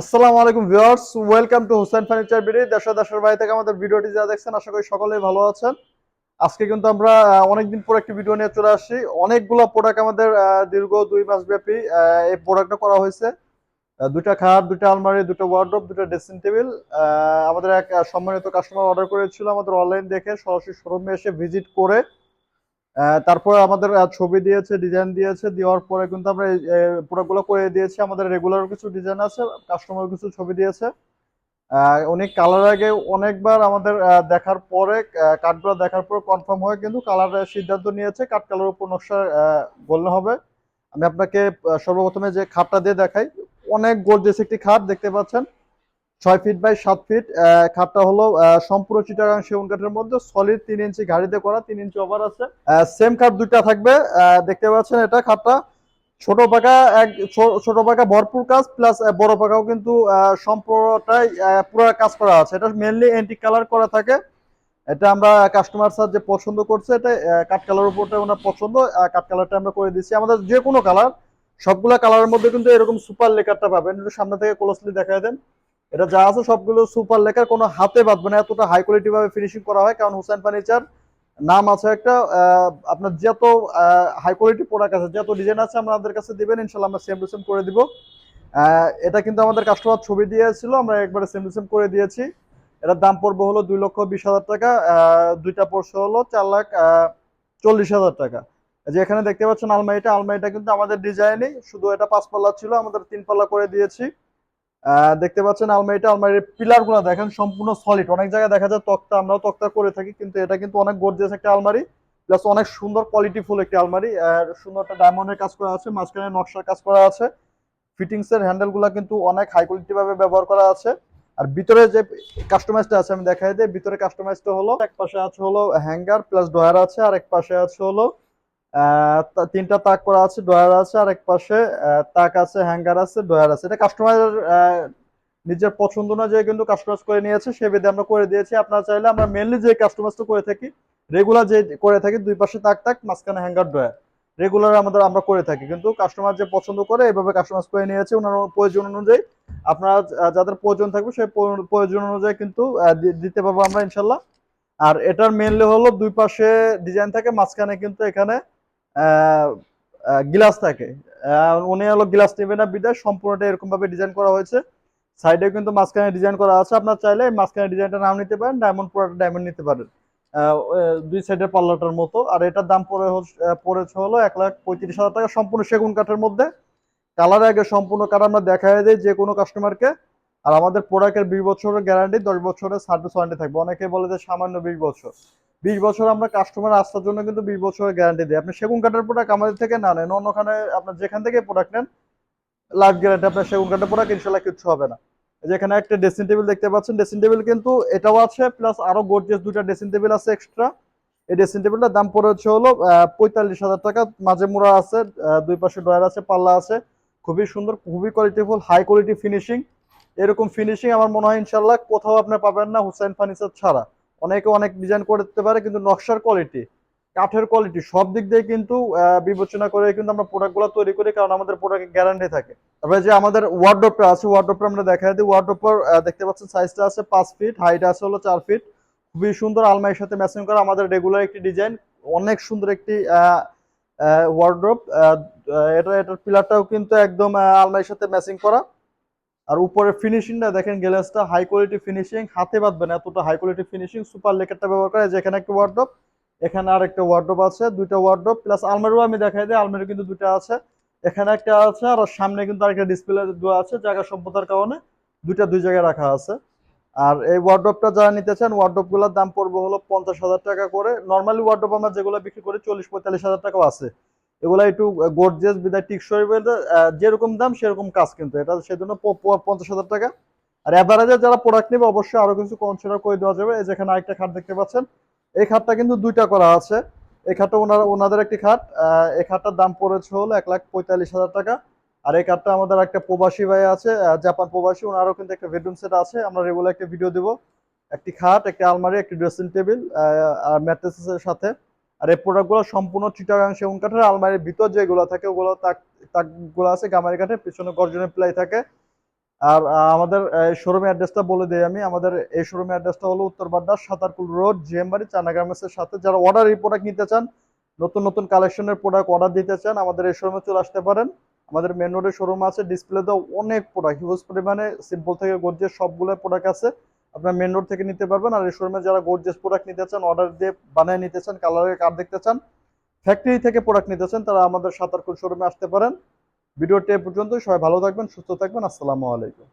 আসসালামু আলাইকুম viewers, welcome to Hossain furniture BD. দেশ দেশের বাইরে থেকে আমাদের ভিডিওটি যা দেখছেন, আশা করি সকলেই ভালো আছেন। আজকে কিন্তু আমরা অনেকদিন পর একটি ভিডিও নিয়ে চলে আসি অনেকগুলো প্রোডাক্ট আমাদের দীর্ঘ দুই মাস ব্যাপী এই প্রোডাক্টটা করা হয়েছে। দুটা খাট দুটা আলমারি দুটো ওয়ার্ড্রোব দুটো ড্রেসিং টেবিল আমাদের এক সম্মানিত কাস্টমার অর্ডার করেছিল আমাদের অনলাইন দেখে, সরাসরি শোরুমে এসে ভিজিট করে তারপর আমাদের ছবি দিয়েছে ডিজাইন দিয়েছে, দেওয়ার পরে কিন্তু আমরা প্রোডাক্টগুলো করে দিয়েছি। আমাদের রেগুলার কিছু ডিজাইন আছে কাস্টমার কিছু ছবি দিয়েছে। উনি কালার আগে অনেকবার আমাদের দেখার পরে কাঠগুলো দেখার পর কনফার্ম হয়ে কিন্তু কালারের সিদ্ধান্ত নিয়েছে কাঠ কালার উপর নকশা বললে হবে। আমি আপনাকে সর্বপ্রথমে যে খাটটা দিয়ে দেখাই, অনেক গোর্জেস একটি খাট দেখতে পাচ্ছেন। ছয় ফিট বাই সাত ফিট খাটটা হলো সম্পূর্ণ চিটাগাং সেগুন কাঠের মধ্যে সলিড তিন ইঞ্চি গাড়িতে করা, তিন ইঞ্চি ওভার আছে। সেম খাট দুইটা থাকবে দেখতে পাচ্ছেন এটা খাটটা। ছোট পাকা এক ছোট পাকা ভরপুর কাজ প্লাস বড় পাকাও কিন্তু সম্পূর্ণটাই পুরো কাজ করা আছে। এটা মেনলি এন্টিক কালার করা থাকে। এটা আমরা কাস্টমার স্যার যে পছন্দ করছে, এটা কাঠ কালার উপরটা ওনার পছন্দ। কাঠ কালারটা আমরা করে দিচ্ছি। আমাদের যে কোনো কালার সবগুলা কালারের মধ্যে কিন্তু এরকম সুপার লেকারটা পাবেন। সামনে থেকে ক্লোজলি দেখায় দেন। এটা যা আছে সবগুলো সুপার লেখার কোনো হাতে বাঁধবে না, এতটা হাই কোয়ালিটি ভাবে ফিনিশিং করা হয়। কারণ হুসাইন ফার্নিচার নাম আছে একটা আপনার যত হাই কোয়ালিটি প্রোডাক্ট আছে, যত ডিজাইন আছে আমাদের কাছে দিবেন ইনশাল্লাহ আমরা সেম টু করে দিব। এটা কিন্তু আমাদের কাস্টমার ছবি দিয়েছিল, আমরা একবারে সেম টু করে দিয়েছি। এটার দাম পড়বে হলো দুই লক্ষ বিশ হাজার টাকা দুইটা পড়ছে হলো চার লাখ চল্লিশ হাজার টাকা। যে এখানে দেখতে পাচ্ছেন আলমারিটা আলমারিটা কিন্তু আমাদের ডিজাইনই শুধু এটা পাঁচ পাল্লা ছিল, আমাদের তিন পাল্লা করে দিয়েছি। দেখতে পাচ্ছেন আলমারিটা, আলমারির পিলারগুলো দেখেন সম্পূর্ণ সলিড অনেক জায়গায় দেখা যায় তক্তা আমরাও তক্তা করে থাকি, কিন্তু এটা কিন্তু অনেক গর্জিয়াস একটা আলমারি। প্লাস অনেক সুন্দর কোয়ালিটিফুল একটি আলমারি। আর সুন্দর একটা ডায়মন্ডের কাজ করা আছে, মাঝখানে নকশার কাজ করা আছে। ফিটিংস এর হ্যান্ডেলগুলা কিন্তু অনেক হাই কোয়ালিটি ভাবে ব্যবহার করা আছে। আর ভিতরে যে কাস্টমাইজটা আছে, আমি দেখাই দিই। ভিতরে কাস্টমাইজটা হলো, এক পাশে আছে হলো হ্যাঙ্গার প্লাস ডয়ার আছে, আর এক পাশে আছে হলো তিনটা তাক করা আছে ডয়ার আছে আর এক পাশে তাক আছে, হ্যাঙ্গার আছে ডয়ার আছে। এটা কাস্টমার নিজের পছন্দ অনুযায়ী কিন্তু কাস্টমাইজ করে নিয়েছে, সে বেদে আমরা করে দিয়েছি। আপনারা চাইলে আমরা মেনলি যে কাস্টমাইজটা করে থাকি রেগুলার যে করে থাকি, দুই পাশে তাক তাক, মাঝখানে হ্যাঙ্গার ডয়ার রেগুলার আমাদের, আমরা করে থাকি। কিন্তু কাস্টমার যে পছন্দ করে, এভাবে কাস্টমাইজ করে নিয়েছে, ওনার প্রয়োজন অনুযায়ী। আপনারা যাদের প্রয়োজন থাকবে, সেই প্রয়োজন অনুযায়ী কিন্তু দিতে পারব আমরা ইনশাল্লাহ। আর এটার মেনলি হলো দুই পাশে ডিজাইন থাকে, মাঝখানে কিন্তু এখানে গ্লাস থাকে। উনি হলো গ্লাস নেবে না বিদায় সম্পূর্ণটা এরকম ভাবে ডিজাইন করা হয়েছে। সাইডে কিন্তু মাঝখানে ডিজাইন করা আছে। আপনার চাইলে মাঝখানে ডিজাইনটা নাম নিতে পারেন ডায়মন্ড পুরোটা ডায়মন্ড নিতে পারেন। দুই সাইডের পাল্লাটার মতো। আর এটার দাম হচ্ছে- পড়েছে হলো এক লাখ পঁয়ত্রিশ হাজার টাকা সম্পূর্ণ সেগুন কাঠের মধ্যে। কালার আগে সম্পূর্ণ কাঠ আমরা দেখাই দিই যে কোনো কাস্টমারকে আর আমাদের প্রোডাক্টের বিশ বছরের গ্যারান্টি দশ বছরের সার্ভিস ওয়ারেন্টি থাকবে। অনেকে বলে যে সামান্য বিশ বছর। বিশ বছর আমরা কাস্টমার আসার জন্য কিন্তু বিশ বছরের গ্যারান্টি দিই। আপনি সেগুন কাঠের প্রোডাক্ট আমাদের থেকে না নেন, অন্যখানে আপনার যেখান থেকে প্রোডাক্ট নেন লাইফ গ্যারান্টি আপনার সেগুন কাঠের প্রোডাক্ট ইনশাল্লাহ কিচ্ছু হবে না। যেখানে একটা ড্রেসিং টেবিল দেখতে পাচ্ছেন ড্রেসিং টেবিল কিন্তু এটাও আছে প্লাস আরও গর্জিয়াস দুটা ড্রেসিং টেবিল আছে এক্সট্রা এই ড্রেসিং টেবিলটার দাম পড়ে হচ্ছে হলো পঁয়তাল্লিশ হাজার টাকা। মাঝে মোড়া আছে দুই পাশে ড্রয়ার আছে, পাল্লা আছে। খুবই সুন্দর, খুবই কোয়ালিটিফুল হাই কোয়ালিটি ফিনিশিং এরকম ফিনিশিং আমার মনে হয় ইনশাল্লাহ কোথাও আপনি পাবেন না হুসাইন ফার্নিচার ছাড়া। অনেকে অনেক ডিজাইন করতে পারে, কিন্তু নকশার কোয়ালিটি কাঠের কোয়ালিটি সব দিক দিয়ে কিন্তু বিবেচনা করে কিন্তু আমরা প্রোডাক্টগুলো তৈরি করি, কারণ আমাদের প্রোডাক্টের গ্যারান্টি থাকে। তারপরে যে আমাদের ওয়ার্ডরোবটা আছে ওয়ার্ডরোবটা আমরা দেখাই দিই। ওয়ার্ডরোবটার দেখতে পাচ্ছেন সাইজটা আছে পাঁচ ফিট হাইট আছে হলো চার ফিট খুবই সুন্দর আলমারির সাথে ম্যাচিং করা আমাদের রেগুলার একটি ডিজাইন অনেক সুন্দর একটি ওয়ার্ডরোব এটা, এটার পিলারটাও কিন্তু একদম আলমারির সাথে ম্যাচিং করা। আর উপরে ফিনিশিংটা দেখেন গ্লাসটা হাই কোয়ালিটি ফিনিশিং হাতে বাঁধবেন এতটা হাই কোয়ালিটি ফিনিশিং সুপার লেকারটা ব্যবহার করে যেখানে একটা ওয়ার্ডরোব এখানে আর একটা ওয়ার্ডরোব আছে, দুইটা ওয়ার্ডরোব প্লাস আলমারিও আমি দেখাই দিই আলমারি কিন্তু দুটো আছে। এখানে একটা আছে, আর সামনে কিন্তু আরেকটা ডিসপ্লে দেওয়া আছে, জায়গা সম্পদার কারণে দুইটা দুই জায়গায় রাখা আছে। আর এই ওয়ার্ডরোবটা যারা নিতে চান ওয়ার্ডরোবগুলোর দাম পড়বে হলো পঞ্চাশ হাজার টাকা করে। নর্মালি ওয়ার্ডরোব আমরা যেগুলো বিক্রি করি, চল্লিশ পঁয়তাল্লিশ হাজার টাকাও আছে। এগুলা একটু গর্জিয়াস বিদায় টিকসই যেরকম দাম সেরকম কাজ কিন্তু। এটা সেজন্য পঞ্চাশ হাজার টাকা। আর অ্যাভারেজে যারা প্রোডাক্ট নেবে, অবশ্যই আরও কিছু কনসিডার করে দেওয়া যাবে। এই যেখানে আরেকটা খাট দেখতে পাচ্ছেন। এই খাটটা কিন্তু দুইটা করা আছে। এই খাটটা ওনারা, ওনাদের একটি খাট। এই খাটটার দাম পড়েছে হলো এক লাখ পঁয়তাল্লিশ হাজার টাকা। আর এই খাটটা আমাদের একটা প্রবাসী ভাই আছে জাপান প্রবাসী। ওনারও কিন্তু একটা বেডরুম সেট আছে। আমরা রেগুলার একটা ভিডিও দেবো। একটি খাট, একটি আলমারি, একটি ড্রেসিং টেবিল আর ম্যাট্রেসের সাথে। আর এই প্রোডাক্টগুলো সম্পূর্ণ চিটাগাং সেগুন কাঠের আলমারির ভিতর যেগুলো থাকে, ওগুলো তাক, তাকগুলো আছে গামারি কাঠের, পিছনে গর্জনের প্লাই থাকে। আর আমাদের শোরুমের অ্যাড্রেসটা বলে দিই আমি। আমাদের এই শোরুমের অ্যাড্রেসটা হলো উত্তর বাড্ডা, সাতারকুল রোড, জিএমবাড়ি চায়না গার্মেন্টসের সাথে। যারা অর্ডার এই প্রোডাক্ট নিতে চান, নতুন নতুন কালেকশনের প্রোডাক্ট অর্ডার দিতে চান, আমাদের এই শোরুমে চলে আসতে পারেন। আমাদের মেন রোডে শোরুম আছে ডিসপ্লেতে অনেক প্রোডাক্ট হিউজ পরিমাণে সিম্পল থেকে গর্জিয়াস সবগুলো প্রোডাক্ট আছে। আপনার মেন রোড থেকে নিতে পারবেন। আর শোরুমে যারা গোর্জেস প্রোডাক্ট নিতে চান অর্ডার দিয়ে বানিয়ে নিতে চান কালারের কার্ড দেখতে চান ফ্যাক্টরি থেকে প্রোডাক্ট নিতে চান, তারা আমাদের সাঁতার সাতারকুল শোরুমে আসতে পারেন। ভিডিওটি এ পর্যন্ত সবাই ভালো থাকবেন, সুস্থ থাকবেন। আসসালামু আলাইকুম।